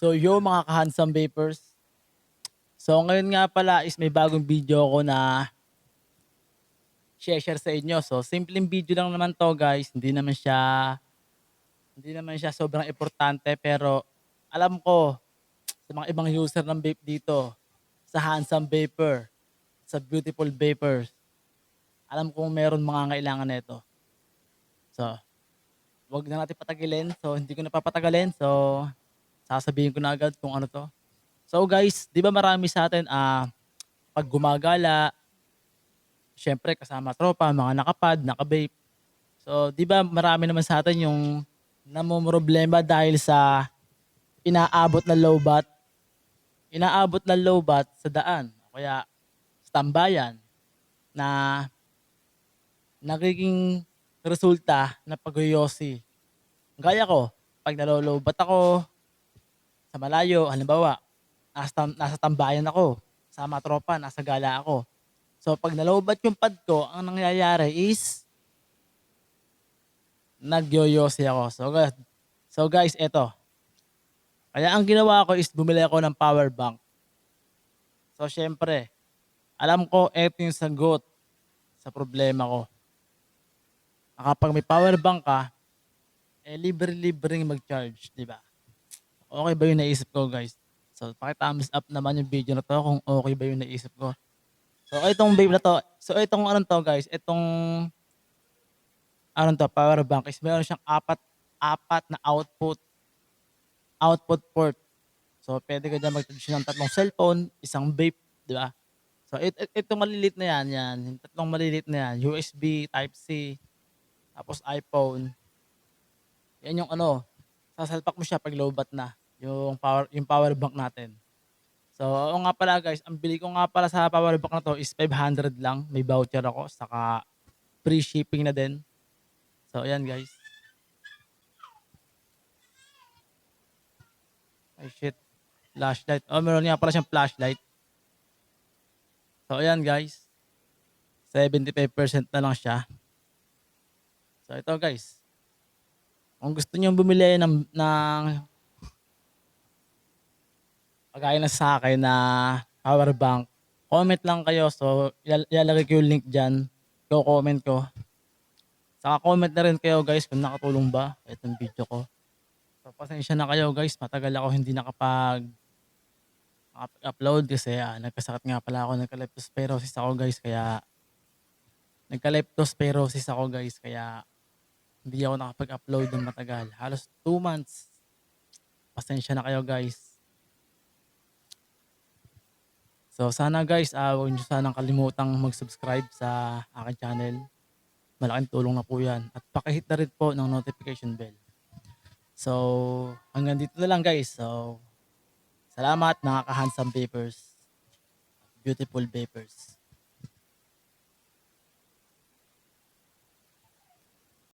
So yo mga ka-handsome vapors. So ngayon nga pala is may bagong video ako na share sa inyo. So simpleng video lang naman to guys. Hindi naman siya hindi naman siya sobrang importante pero alam ko sa mga ibang user ng vape dito sa handsome vapor sa beautiful vapors alam kong meron mga kailangan nito. So, wag na natin patagilin. So, hindi ko na papatagalin. So, sasabihin ko na agad kung ano to. So guys, di ba marami sa atin ah pag gumagala, syempre kasama tropa, mga nakapad, nakabape. So, di ba marami naman sa atin yung namumroblema dahil sa inaabot na low bat. Inaabot na low bat sa daan. Kaya sa tambayan na nagiging resulta na pagyoyosi. Gaya ko, pag nalolobat ako sa malayo, halimbawa, nasa, nasa tambayan ako, sama tropa, nasa gala ako. So pag nalobat yung pad ko, ang nangyayari is nagyoyosi ako. So, guys, so guys, eto. Kaya ang ginawa ko is bumili ako ng power bank. So syempre, alam ko eto yung sagot sa problema ko. Kapag may power bank ka, eh libre-libreng mag-charge, di ba? Okay ba yung naisip ko, guys? So, paki-thumbs up naman yung video na to kung okay ba yung naisip ko. So, itong babe na to, so itong ano to, guys, itong ano to, power bank is meron siyang apat, apat na output, output port. So, pwede ka dyan mag-charge ng tatlong cellphone, isang vape, di ba? So, it, it, itong malilit na yan, yan, yung tatlong malilit na yan, USB, Type-C, tapos iPhone. Yan yung ano, sasalpak mo siya pag low bat na, yung power, yung power bank natin. So, oo nga pala guys, ang bili ko nga pala sa power bank na to is 500 lang. May voucher ako, saka free shipping na din. So, ayan guys. Ay shit. Flashlight. Oh, meron nga pala siyang flashlight. So, ayan guys. 75% na lang siya. So, ito guys. Kung gusto niyo bumili ng, ng pagkaya na sa akin na power bank, comment lang kayo. So, ilal- ilalagay ko yung link dyan. Ko-comment ko. Saka comment na rin kayo guys kung nakatulong ba itong video ko. So, pasensya na kayo guys. Matagal ako hindi nakapag upload kasi ah, nagkasakit nga pala ako. Nagka-leptospirosis ako guys. Kaya nagka-leptospirosis ako guys. Kaya hindi ako nakapag-upload ng matagal. Halos 2 months. Pasensya na kayo guys. So sana guys, uh, huwag nyo sanang kalimutang mag-subscribe sa aking channel. Malaking tulong na po yan. At pakihit na rin po ng notification bell. So hanggang dito na lang guys. So salamat mga ka-handsome vapors. Beautiful vapors.